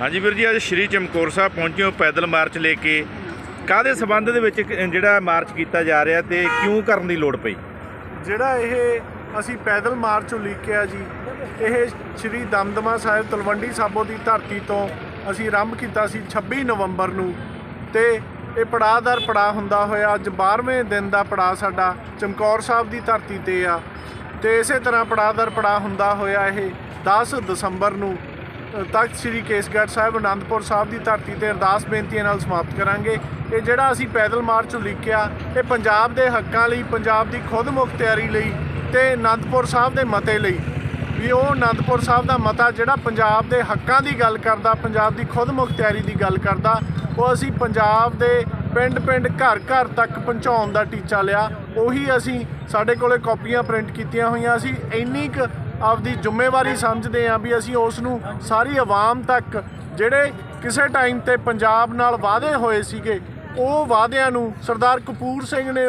ਹਾਂਜੀ ਵੀਰ ਜੀ, ਅੱਜ ਸ਼੍ਰੀ ਚਮਕੌਰ ਸਾਹਿਬ ਪਹੁੰਚੇ ਹੋ ਪੈਦਲ ਮਾਰਚ ਲੈ ਕੇ। ਕਾਹਦੇ ਸਬੰਧ ਦੇ ਵਿੱਚ ਜਿਹੜਾ ਮਾਰਚ ਕੀਤਾ ਜਾ ਰਿਹਾ ਤੇ ਕਿਉਂ ਕਰਨ ਦੀ ਲੋੜ ਪਈ? ਜਿਹੜਾ ਇਹ ਅਸੀਂ ਪੈਦਲ ਮਾਰਚ ਉਲੀਕਿਆ ਜੀ, ਇਹ ਸ਼੍ਰੀ ਦਮਦਮਾ ਸਾਹਿਬ ਤਲਵੰਡੀ ਸਾਬੋ ਦੀ ਧਰਤੀ ਤੋਂ ਅਸੀਂ ਆਰੰਭ ਕੀਤਾ ਸੀ 26 ਨਵੰਬਰ ਨੂੰ ਤੇ ਇਹ ਪੜਾਅ ਦਰ ਪੜਾਅ ਹੁੰਦਾ ਹੋਇਆ, ਅੱਜ 12ਵੇਂ ਦਿਨ ਦਾ ਪੜਾਅ ਸਾਡਾ ਚਮਕੌਰ ਸਾਹਿਬ ਦੀ ਧਰਤੀ ਤੇ ਆ। ਤੇ ਇਸੇ ਤਰ੍ਹਾਂ ਪੜਾਅ ਦਰ ਪੜਾਅ ਹੁੰਦਾ ਹੋਇਆ ਇਹ 10 ਦਸੰਬਰ ਨੂੰ ਤਖਤ ਸ੍ਰੀ ਕੇਸਗੜ੍ਹ ਸਾਹਿਬ, ਅਨੰਦਪੁਰ ਸਾਹਿਬ ਦੀ ਧਰਤੀ ਤੇ ਅਰਦਾਸ ਬੇਨਤੀਆਂ ਨਾਲ ਸਮਾਪਤ ਕਰਾਂਗੇ। ਇਹ ਜਿਹੜਾ ਅਸੀਂ ਪੈਦਲ ਮਾਰਚ ਉਲੀਕਿਆ ਇਹ ਪੰਜਾਬ ਦੇ ਹੱਕਾਂ ਲਈ, ਪੰਜਾਬ ਦੀ ਖੁਦ ਮੁਖਤਿਆਰੀ ਲਈ ਤੇ ਅਨੰਦਪੁਰ ਸਾਹਿਬ ਦੇ ਮਤੇ ਲਈ। ਵੀ ਉਹ ਅਨੰਦਪੁਰ ਸਾਹਿਬ ਦਾ ਮਤਾ ਜਿਹੜਾ ਪੰਜਾਬ ਦੇ ਹੱਕਾਂ ਦੀ ਗੱਲ ਕਰਦਾ, ਪੰਜਾਬ ਦੀ ਖੁਦ ਮੁਖਤਿਆਰੀ ਦੀ ਗੱਲ ਕਰਦਾ, ਉਹ ਅਸੀਂ ਪੰਜਾਬ ਦੇ ਪਿੰਡ-ਪਿੰਡ, ਘਰ-ਘਰ ਤੱਕ ਪਹੁੰਚਾਉਣ ਦਾ ਟੀਚਾ ਲਿਆ। ਉਹੀ ਅਸੀਂ ਸਾਡੇ ਕੋਲੇ ਕਾਪੀਆਂ ਪ੍ਰਿੰਟ ਕੀਤੀਆਂ ਹੋਈਆਂ ਅਸੀਂ ਇੰਨੀ ਕੁ ਆਪਦੀ ਜ਼ਿੰਮੇਵਾਰੀ ਸਮਝਦੇ ਹਾਂ ਵੀ ਅਸੀਂ ਉਸ ਨੂੰ ਸਾਰੀ ਆਵਾਮ ਤੱਕ ਜਿਹੜੇ ਕਿਸੇ ਟਾਈਮ ਤੇ ਪੰਜਾਬ ਨਾਲ ਵਾਅਦੇ ਹੋਏ ਸੀਗੇ ਉਹ ਵਾਅਦਿਆਂ ਨੂੰ ਸਰਦਾਰ ਕਪੂਰ ਸਿੰਘ ਨੇ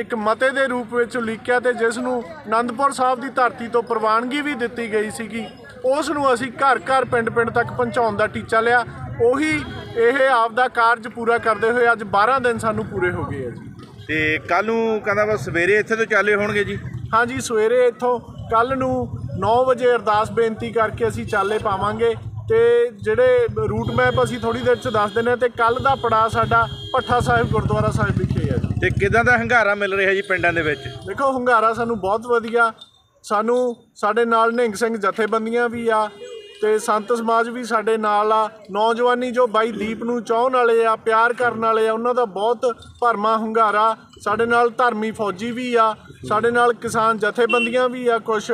ਇੱਕ ਮਤੇ ਦੇ ਰੂਪ ਵਿੱਚ ਲਿਖਿਆ ਤੇ ਜਿਸ ਨੂੰ ਆਨੰਦਪੁਰ ਸਾਹਿਬ ਦੀ ਧਰਤੀ ਤੋਂ ਪ੍ਰਵਾਨਗੀ ਵੀ ਦਿੱਤੀ ਗਈ ਸੀਗੀ ਉਸ ਨੂੰ ਅਸੀਂ ਘਰ ਘਰ ਪਿੰਡ ਪਿੰਡ ਤੱਕ ਪਹੁੰਚਾਉਣ ਦਾ ਟੀਚਾ ਲਿਆ। ਉਹੀ ਇਹ ਆਪਦਾ ਕਾਰਜ ਪੂਰਾ ਕਰਦੇ ਹੋਏ ਅੱਜ 12 ਦਿਨ ਸਾਨੂੰ ਪੂਰੇ ਹੋ ਗਏ ਆ ਜੀ। ਤੇ ਕੱਲ ਨੂੰ ਕਹਿੰਦਾ ਵਾ ਸਵੇਰੇ ਇੱਥੇ ਤੋਂ ਚਾਲੇ ਹੋਣਗੇ ਜੀ? ਹਾਂਜੀ ਸਵੇਰੇ ਇੱਥੋਂ ਕੱਲ ਨੂੰ 9 ਵਜੇ ਅਰਦਾਸ ਬੇਨਤੀ ਕਰਕੇ ਅਸੀਂ ਚਾਲੇ ਪਾਵਾਂਗੇ ਤੇ ਜਿਹੜੇ ਰੂਟ ਮੈਪ ਅਸੀਂ ਥੋੜੀ ਦੇਰ ਚ ਦੱਸ ਹਾਂ ਤੇ ਕੱਲ ਦਾ ਪੜਾ ਸਾਡਾ ਭੱਠਾ ਸਾਹਿਬ ਗੁਰਦੁਆਰਾ ਸਾਹਿਬ ਵਿਖੇ ਹੈ ਜੀ। ਤੇ ਕਿਦਾਂ ਦਾ ਹੰਗਾਰਾ ਮਿਲ ਰਿਹਾ ਜੀ ਪਿੰਡਾਂ ਦੇ ਵਿੱਚ? ਦੇਖੋ ਹੁੰਗਾਰਾ ਸਾਨੂੰ ਬਹੁਤ ਵਧੀਆ। ਸਾਨੂੰ ਸਾਡੇ ਨਾਲ ਨਿਹੰਗ ਸਿੰਘ ਜਥੇਬੰਦੀਆਂ ਵੀ ਆ ਤੇ ਸੰਤ ਸਮਾਜ ਵੀ ਸਾਡੇ ਨਾਲ ਆ। ਨੌਜਵਾਨੀ ਜੋ ਬਾਈ ਦੀਪ ਨੂੰ ਚਾਹਣ ਵਾਲੇ ਆ ਪਿਆਰ ਕਰਨ ਵਾਲੇ ਆ ਉਹਨਾਂ ਦਾ ਬਹੁਤ ਭਰਮਾ ਹੁੰਗਾਰਾ। ਸਾਡੇ ਨਾਲ ਧਰਮੀ ਫੌਜੀ ਵੀ ਆ ਸਾਡੇ ਨਾਲ ਕਿਸਾਨ ਜਥੇਬੰਦੀਆਂ ਵੀ ਆ ਕੁਛ।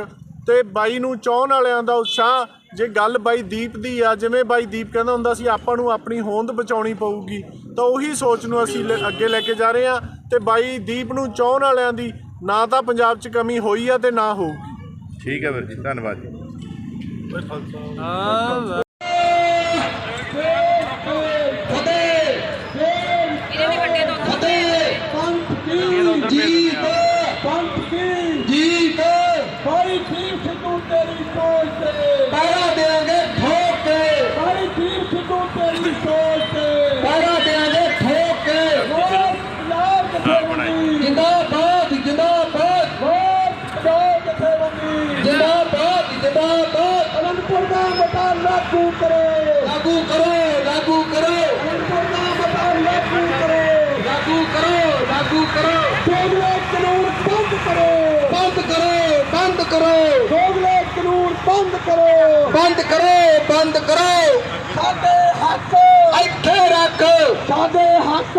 ਤੇ ਬਾਈ ਨੂੰ ਚਾਹਣ ਵਾਲਿਆਂ ਦਾ ਉਤਸ਼ਾਹ ਜੇ ਗੱਲ ਬਾਈ ਦੀਪ ਦੀ ਆ ਜਿਵੇਂ ਬਾਈ ਦੀਪ ਕਹਿੰਦਾ ਹੁੰਦਾ ਸੀ ਆਪਾਂ ਨੂੰ ਆਪਣੀ ਹੋਂਦ ਬਚਾਉਣੀ ਪਊਗੀ ਤਾਂ ਉਹੀ ਸੋਚ ਨੂੰ ਅਸੀਂ ਲੈ- ਅੱਗੇ ਲੈ ਕੇ ਜਾ ਰਹੇ ਆ ਤੇ ਬਾਈ ਦੀਪ ਨੂੰ ਚਾਹਣ ਵਾਲਿਆਂ ਦੀ ਨਾ ਤਾਂ ਪੰਜਾਬ 'ਚ ਕਮੀ ਹੋਈ ਆ ਤੇ ਨਾ ਹੋਊਗੀ। ਠੀਕ ਹੈ ਵੀਰ ਜੀ ਧੰਨਵਾਦ ਜੀ ਪੰਪਕਿਨ ਜੀਤ ਸਾਰੀ ਖੀਰ ਸਿੱਧੂ ਤੇਰੀ ਸੋਚ ਤੇ ਪੈਰਾ ਦੇਾਂਗੇ ਠੋਕ ਕੇ ਸਾਰੀ ਖੀਰ ਸਿੱਧੂ ਤੇਰੀ ਸੋਚ ਤੇ ਪੈਰਾ ਦੇਾਂਗੇ ਠੋਕ ਕੇ ਰੋਜ਼ ਪੰਜਾਬ ਜਥੇਬੰਦੀ ਜਿੰਦਾਬਾਦ ਜਿੰਦਾਬਾਦ ਰੋਜ਼ ਪੰਜਾਬ ਜਥੇਬੰਦੀ ਜਿੰਦਾਬਾਦ ਜਿੰਦਾਬਾਦ ਅਨੰਦਪੁਰ ਦਾ ਮਤਾ ਲਾਗੂ ਕਰੋ ਲਾਗੂ ਕਰੋ ਲਾਗੂ ਕਰੋ ਅਨੰਦਪੁਰ ਦਾ ਮਤਾ ਲਾਗੂ ਕਰੋ ਲਾਗੂ ਕਰੋ ਲਾਗੂ ਕਰੋ ਦੋਗਲੇ ਕਾਨੂੰਨ ਬੰਦ ਕਰੋ ਬੰਦ ਕਰੋ ਬੰਦ ਕਰੋ ਦੋਗਲੇ ਕਾਨੂੰਨ ਬੰਦ ਕਰੋ ਬੰਦ ਕਰੋ ਬੰਦ ਕਰੋ ਸਾਡੇ ਹੱਕ ਇੱਥੇ ਰੱਖ ਸਾਡੇ ਹੱਕ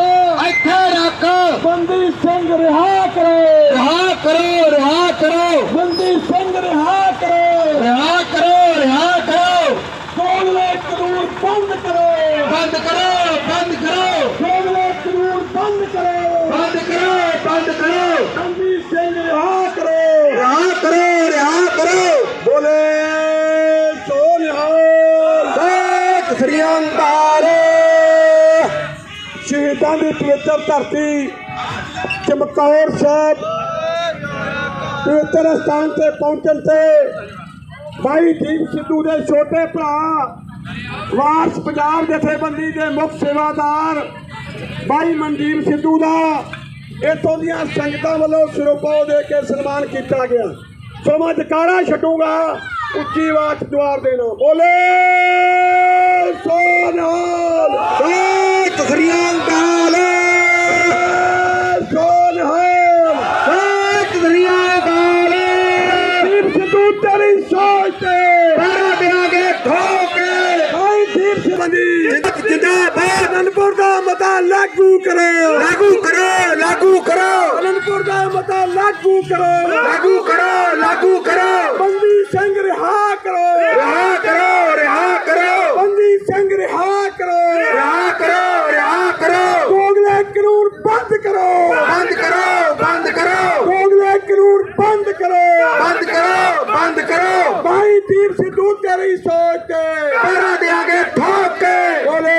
ਇੱਥੇ ਰੱਖ ਬੰਦੀ ਸਿੰਘ ਰਿਹਾ ਕਰੋ ਰਿਹਾ ਕਰੋ ਰਿਹਾ ਕਰੋ ਬੰਦੀ ਸਿੰਘ ਰਿਹਾ ਕਰੋ ਰਿਹਾ ਕਰੋ ਰਿਹਾ ਕਰੋ ਦੋਗਲੇ ਕਾਨੂੰਨ ਬੰਦ ਕਰੋ ਬੰਦ ਕਰੋ ਬੰਦ ਕਰੋ ਦੋਗਲੇ ਕਾਨੂੰਨ ਬੰਦ ਕਰੋ ਬੰਦ ਕਰੋ ਬੰਦ ਕਰੋ ਬੰਦੀ ਸਿੰਘ ਰਿਹਾ ਕਰੋ ਰਿਹਾ ਕਰੋ ਰਿਹਾ ਕਰੋ ਬੋਲੇ ਸੋ ਨਿਹਾਲ ਸਤਿ ਸ੍ਰੀ ਸ਼ਹੀਦਾਂ ਦੀ ਪਵਿੱਤਰ ਧਰਤੀ, ਚਮਕੌਰ ਸਾਹਿਬ ਪਵਿੱਤਰ ਸਥਾਨ ਤੇ ਪਹੁੰਚਣ ਤੇ ਭਾਈ ਦੀਪ ਸਿੱਧੂ ਦੇ ਛੋਟੇ ਭਰਾ, ਵਾਰਸ ਪੰਜਾਬ ਜਥੇਬੰਦੀ ਦੇ ਮੁੱਖ ਸੇਵਾਦਾਰ ਭਾਈ ਮਨਦੀਪ ਸਿੱਧੂ ਦਾ ਇੱਥੋਂ ਦੀਆਂ ਸੰਗਤਾਂ ਵੱਲੋਂ ਸਿਰੋਪਾਓ ਦੇ ਕੇ ਸਨਮਾਨ ਕੀਤਾ ਗਿਆ। ਸੋ ਮੈਂ ਜਕਾਰਾ ਛੱਡੂਗਾ, ਉੱਚੀ ਆਵਾਜ਼ 'ਚ ਜਵਾਬ ਦੇਣਾ ਬੋਲੇ! ਤੇਰੀ ਸੋਚ ਤੇ ਪੈਰਾ ਦੇਾਂਗੇ ਠੋਕ ਕੇ। ਭਾਈ ਦੀਪ ਸਿੱਧੂ ਜਿੰਦਾਬਾਦ। ਅਨੰਦਪੁਰ ਦਾ ਮਤਾ ਲਾਗੂ ਕਰੋ। ਲਾਗੂ ਕਰੋ ਲਾਗੂ ਕਰੋ। ਅਨੰਦਪੁਰ ਦਾ ਮਤਾ ਲਾਗੂ ਕਰੋ। ਬੰਦ ਕਰੋ। ਬੰਦ ਕਰੋ ਬੰਦ ਕਰੋ। ਭਾਈ ਦੀਪ ਸਿੱਧੂ ਤੇਰੀ ਸੋਚ ਤੇ। ਤੇਰਾ ਦੇਾਂਗੇ ਠੋਕ ਕੇ। ਬੋਲੇ